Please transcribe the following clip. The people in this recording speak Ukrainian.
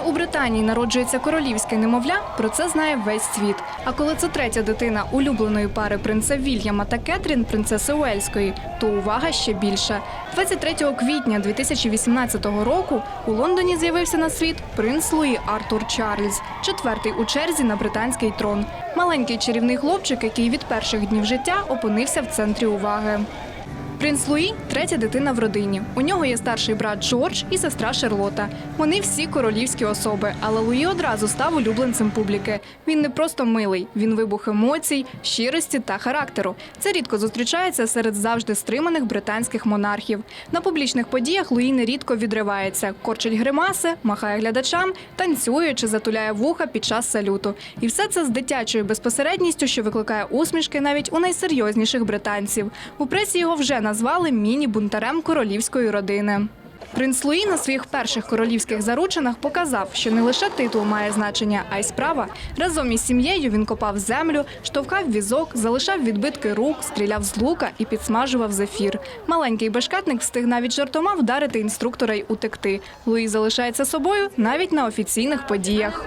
Коли у Британії народжується королівське немовля, про це знає весь світ. А коли це третя дитина улюбленої пари принца Вільяма та Кетрін, принцеси Уельської, то увага ще більша. 23 квітня 2018 року у Лондоні з'явився на світ принц Луї Артур Чарльз, четвертий у черзі на британський трон. Маленький чарівний хлопчик, який від перших днів життя опинився в центрі уваги. Принц Луї третя дитина в родині. У нього є старший брат Джордж і сестра Шарлота. Вони всі королівські особи, але Луї одразу став улюбленцем публіки. Він не просто милий, він вибух емоцій, щирості та характеру. Це рідко зустрічається серед завжди стриманих британських монархів. На публічних подіях Луї нерідко відривається, корчить гримаси, махає глядачам, танцює чи затуляє вуха під час салюту. І все це з дитячою безпосередністю, що викликає усмішки навіть у найсерйозніших британців. У пресі його вже назвали міні-бунтарем королівської родини. Принц Луї на своїх перших королівських заручинах показав, що не лише титул має значення, а й справа. Разом із сім'єю він копав землю, штовхав візок, залишав відбитки рук, стріляв з лука і підсмажував зефір. Маленький бешкетник встиг навіть жартома вдарити інструктора й утекти. Луї залишається собою навіть на офіційних подіях.